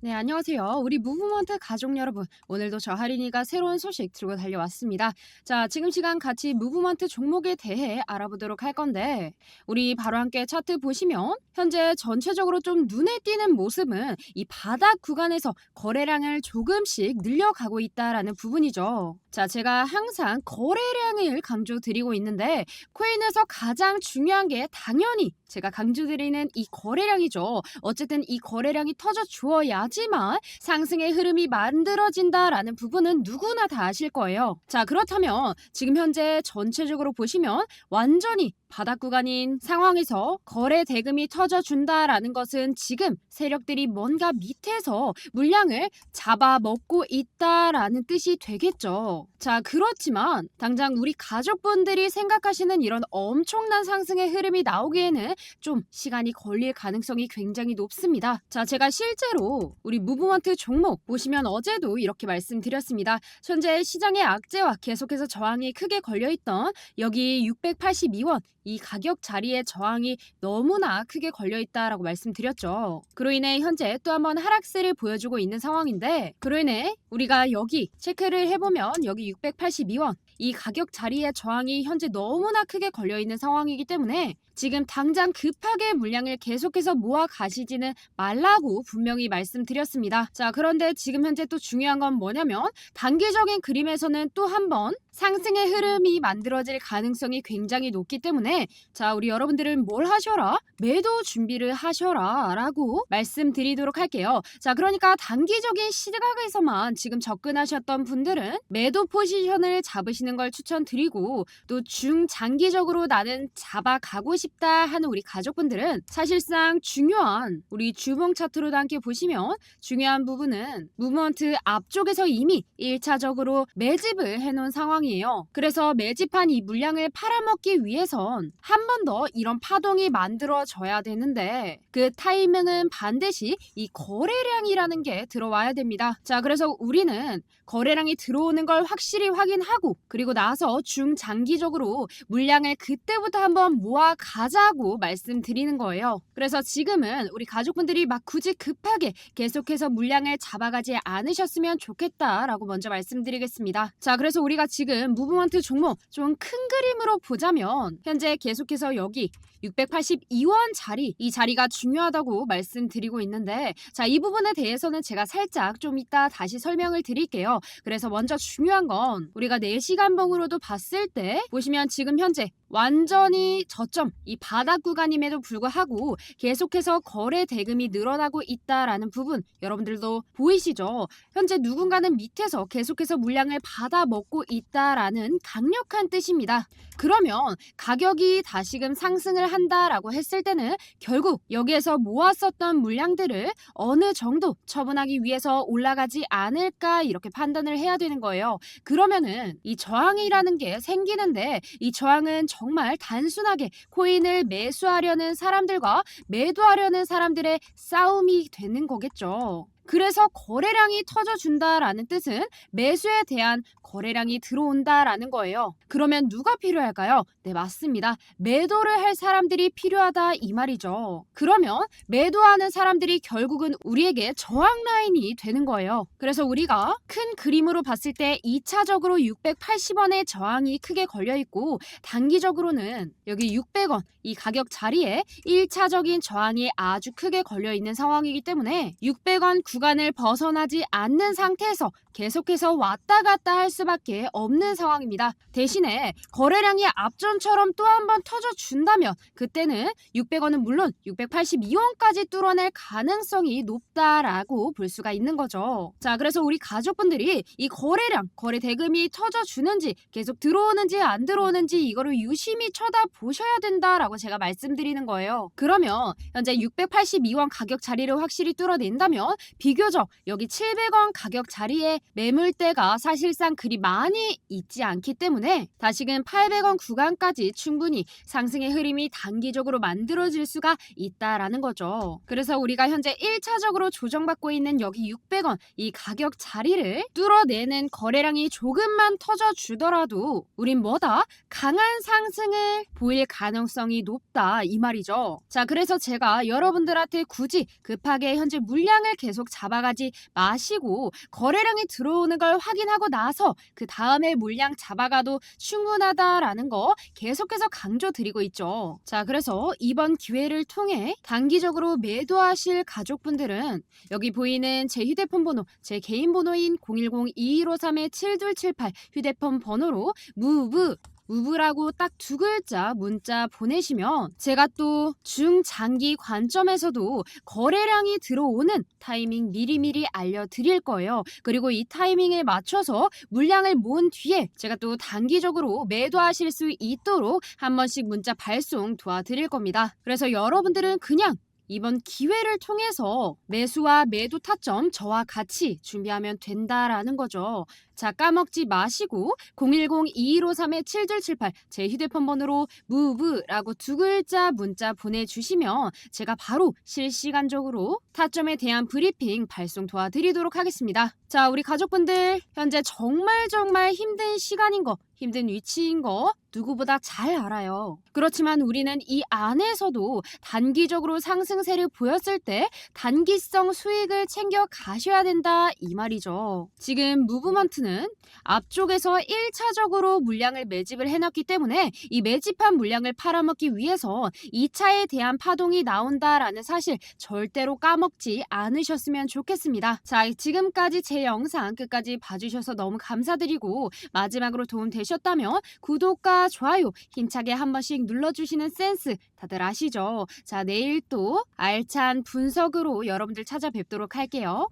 네, 안녕하세요. 우리 무브먼트 가족 여러분. 오늘도 저 할인이가 새로운 소식 들고 달려왔습니다. 자, 지금 시간 같이 무브먼트 종목에 대해 알아보도록 할 건데, 우리 바로 함께 차트 보시면, 현재 전체적으로 좀 눈에 띄는 모습은 이 바닥 구간에서 거래량을 조금씩 늘려가고 있다라는 부분이죠. 자, 제가 항상 거래량을 강조드리고 있는데, 코인에서 가장 중요한 게 당연히 제가 강조드리는 이 거래량이죠. 어쨌든 이 거래량이 터져 주어야 지만 상승의 흐름이 만들어진다라는 부분은 누구나 다 아실 거예요. 자, 그렇다면 지금 현재 전체적으로 보시면 완전히 바닥 구간인 상황에서 거래 대금이 터져 준다라는 것은 지금 세력들이 뭔가 밑에서 물량을 잡아먹고 있다라는 뜻이 되겠죠. 자, 그렇지만 당장 우리 가족분들이 생각하시는 이런 엄청난 상승의 흐름이 나오기에는 좀 시간이 걸릴 가능성이 굉장히 높습니다. 자, 제가 실제로 우리 무브먼트 종목 보시면 어제도 이렇게 말씀드렸습니다. 현재 시장의 악재와 계속해서 저항이 크게 걸려있던 여기 682원 이 가격 자리에 저항이 너무나 크게 걸려 있다라고 말씀드렸죠. 그로 인해 현재 또 한 번 하락세를 보여주고 있는 상황인데 그로 인해 우리가 여기 체크를 해보면 여기 682원 이 가격 자리에 저항이 현재 너무나 크게 걸려 있는 상황이기 때문에 지금 당장 급하게 물량을 계속해서 모아 가시지는 말라고 분명히 말씀드렸습니다. 자, 그런데 지금 현재 또 중요한 건 뭐냐면 단기적인 그림에서는 또 한 번 상승의 흐름이 만들어질 가능성이 굉장히 높기 때문에 자, 우리 여러분들은 뭘 하셔라? 매도 준비를 하셔라 라고 말씀드리도록 할게요. 자, 그러니까 단기적인 시각에서만 지금 접근하셨던 분들은 매도 포지션을 잡으시는 걸 추천드리고 또 중장기적으로 나는 잡아가고 싶다 하는 우리 가족분들은 사실상 중요한 우리 주봉 차트로도 함께 보시면 중요한 부분은 무브먼트 앞쪽에서 이미 1차적으로 매집을 해놓은 상황이 에요. 그래서 매집한 이 물량을 팔아먹기 위해선 한 번 더 이런 파동이 만들어져야 되는데 그 타이밍은 반드시 이 거래량이라는 게 들어와야 됩니다. 자, 그래서 우리는 거래량이 들어오는 걸 확실히 확인하고 그리고 나서 중장기적으로 물량을 그때부터 한번 모아 가자고 말씀드리는 거예요. 그래서 지금은 우리 가족분들이 막 굳이 급하게 계속해서 물량을 잡아가지 않으셨으면 좋겠다라고 먼저 말씀드리겠습니다. 자, 그래서 우리가 지금 무브먼트 종목 좀 큰 그림으로 보자면 현재 계속해서 여기 682원 자리 이 자리가 중요하다고 말씀드리고 있는데 자, 이 부분에 대해서는 제가 살짝 좀 이따 다시 설명을 드릴게요. 그래서 먼저 중요한 건 우리가 4시간봉으로도 봤을 때 보시면 지금 현재 완전히 저점 이 바닥 구간임에도 불구하고 계속해서 거래 대금이 늘어나고 있다라는 부분 여러분들도 보이시죠? 현재 누군가는 밑에서 계속해서 물량을 받아 먹고 있다라는 강력한 뜻입니다. 그러면 가격이 다시금 상승을 한다라고 했을 때는 결국 여기에서 모았었던 물량들을 어느 정도 처분하기 위해서 올라가지 않을까 이렇게 판단을 해야 되는 거예요. 그러면은 이 저항이라는 게 생기는데 이 저항은 정말 단순하게 코인을 매수하려는 사람들과 매도하려는 사람들의 싸움이 되는 거겠죠. 그래서 거래량이 터져준다라는 뜻은 매수에 대한 거래량이 들어온다라는 거예요. 그러면 누가 필요할까요? 네, 맞습니다. 매도를 할 사람들이 필요하다 이 말이죠. 그러면 매도하는 사람들이 결국은 우리에게 저항 라인이 되는 거예요. 그래서 우리가 큰 그림으로 봤을 때 2차적으로 680원의 저항이 크게 걸려 있고 단기적으로는 여기 600원 이 가격 자리에 1차적인 저항이 아주 크게 걸려 있는 상황이기 때문에 600원 구간을 벗어나지 않는 상태에서 계속해서 왔다 갔다 할수 밖에 없는 상황입니다. 대신에 거래량이 앞전처럼 또 한 번 터져 준다면 그때는 600원은 물론 682원까지 뚫어낼 가능성이 높다라고 볼 수가 있는 거죠. 자, 그래서 우리 가족분들이 이 거래량, 거래 대금이 터져 주는지 계속 들어오는지 안 들어오는지 이거를 유심히 쳐다보셔야 된다라고 제가 말씀드리는 거예요. 그러면 현재 682원 가격 자리를 확실히 뚫어낸다면 비교적 여기 700원 가격 자리에 매물대가 사실상 그 그리 많이 있지 않기 때문에 다시금 800원 구간까지 충분히 상승의 흐름이 단기적으로 만들어질 수가 있다라는 거죠. 그래서 우리가 현재 1차적으로 조정받고 있는 여기 600원 이 가격 자리를 뚫어내는 거래량이 조금만 터져 주더라도 우린 뭐다? 강한 상승을 보일 가능성이 높다 이 말이죠. 자, 그래서 제가 여러분들한테 굳이 급하게 현재 물량을 계속 잡아가지 마시고 거래량이 들어오는 걸 확인하고 나서 그 다음에 물량 잡아가도 충분하다라는 거 계속해서 강조 드리고 있죠. 자, 그래서 이번 기회를 통해 단기적으로 매도하실 가족분들은 여기 보이는 제 휴대폰 번호, 제 개인 번호인 010-2153-7278 휴대폰 번호로 무브 무브라고 딱 두 글자 문자 보내시면 제가 또 중장기 관점에서도 거래량이 들어오는 타이밍 미리미리 알려드릴 거예요. 그리고 이 타이밍에 맞춰서 물량을 모은 뒤에 제가 또 단기적으로 매도하실 수 있도록 한 번씩 문자 발송 도와드릴 겁니다. 그래서 여러분들은 그냥 이번 기회를 통해서 매수와 매도 타점 저와 같이 준비하면 된다라는 거죠. 자, 까먹지 마시고 010-2153-7278 제 휴대폰 번호로 무브라고 두 글자 문자 보내주시면 제가 바로 실시간적으로 타점에 대한 브리핑 발송 도와드리도록 하겠습니다. 자, 우리 가족분들 현재 정말 정말 힘든 시간인 거, 힘든 위치인 거 누구보다 잘 알아요. 그렇지만 우리는 이 안에서도 단기적으로 상승세를 보였을 때 단기성 수익을 챙겨 가셔야 된다 이 말이죠. 지금 무브먼트는 앞쪽에서 1차적으로 물량을 매집을 해놨기 때문에 이 매집한 물량을 팔아먹기 위해서 2차에 대한 파동이 나온다라는 사실 절대로 까먹지 않으셨으면 좋겠습니다. 자, 지금까지 제 영상 끝까지 봐주셔서 너무 감사드리고 마지막으로 도움 되 셨다면 구독과 좋아요 힘차게 한 번씩 눌러주시는 센스 다들 아시죠? 자, 내일 또 알찬 분석으로 여러분들 찾아뵙도록 할게요.